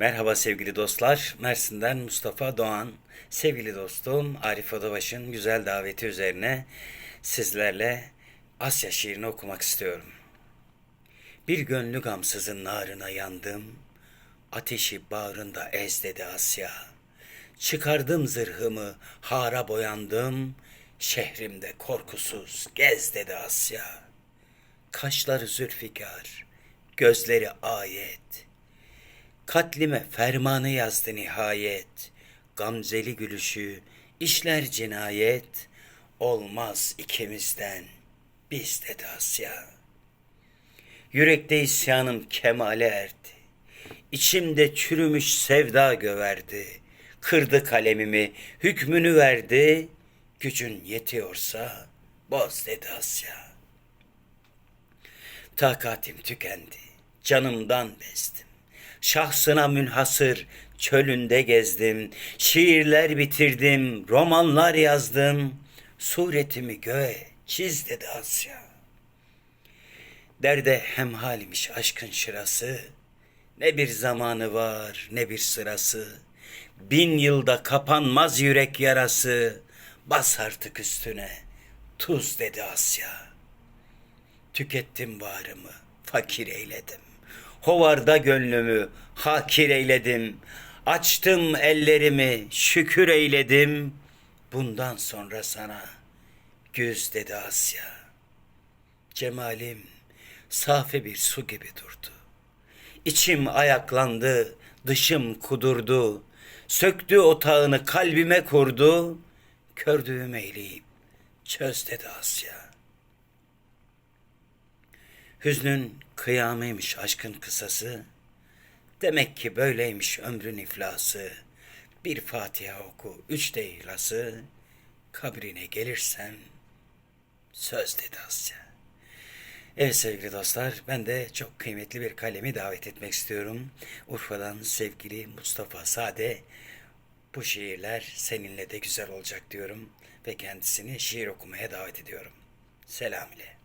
Merhaba sevgili dostlar. Mersin'den Mustafa Doğan. Sevgili dostum Arif Odabaş'ın güzel daveti üzerine sizlerle Asya şiirini okumak istiyorum. Bir gönlü gamsızın narına yandım. Ateşi bağrında ez dedi Asya. Çıkardım zırhımı, hara boyandım. Şehrimde korkusuz gez dedi Asya. Kaşları zülfikar, gözleri ayet. Katlime fermanı yazdı nihayet. Gamzeli gülüşü, işler cinayet. Olmaz ikimizden, biz dedi Asya. Yürekte isyanım kemale erdi. İçimde çürümüş sevda göverdi. Kırdı kalemimi, hükmünü verdi. Gücün yetiyorsa boz dedi Asya. Takatim tükendi. Canımdan bezdim. Şahsına münhasır çölünde gezdim. Şiirler bitirdim, romanlar yazdım. Suretimi göğe çiz dedi Asya. Derde hemhalimiş aşkın şırası. Ne bir zamanı var ne bir sırası. Bin yılda kapanmaz yürek yarası. Bas artık üstüne tuz dedi Asya. Tükettim varımı, fakir eyledim. Hovarda gönlümü, hakir eyledim. Açtım ellerimi, şükür eyledim. Bundan sonra sana güz dedi Asya. Cemalim safi bir su gibi durdu. İçim ayaklandı, dışım kudurdu. Söktü otağını kalbime kurdu. Kördüğüm eğleyip çöz dedi Asya. Hüznün kıyamıymış aşkın kısası. Demek ki böyleymiş ömrün iflası. Bir Fatiha oku, üç de ihlası. Kabrine gelirsem söz dedi Asya. Evet sevgili dostlar, ben de çok kıymetli bir kalemi davet etmek istiyorum. Urfa'dan sevgili Mustafa Sade. Bu şiirler seninle de güzel olacak diyorum ve kendisini şiir okumaya davet ediyorum. Selam ile.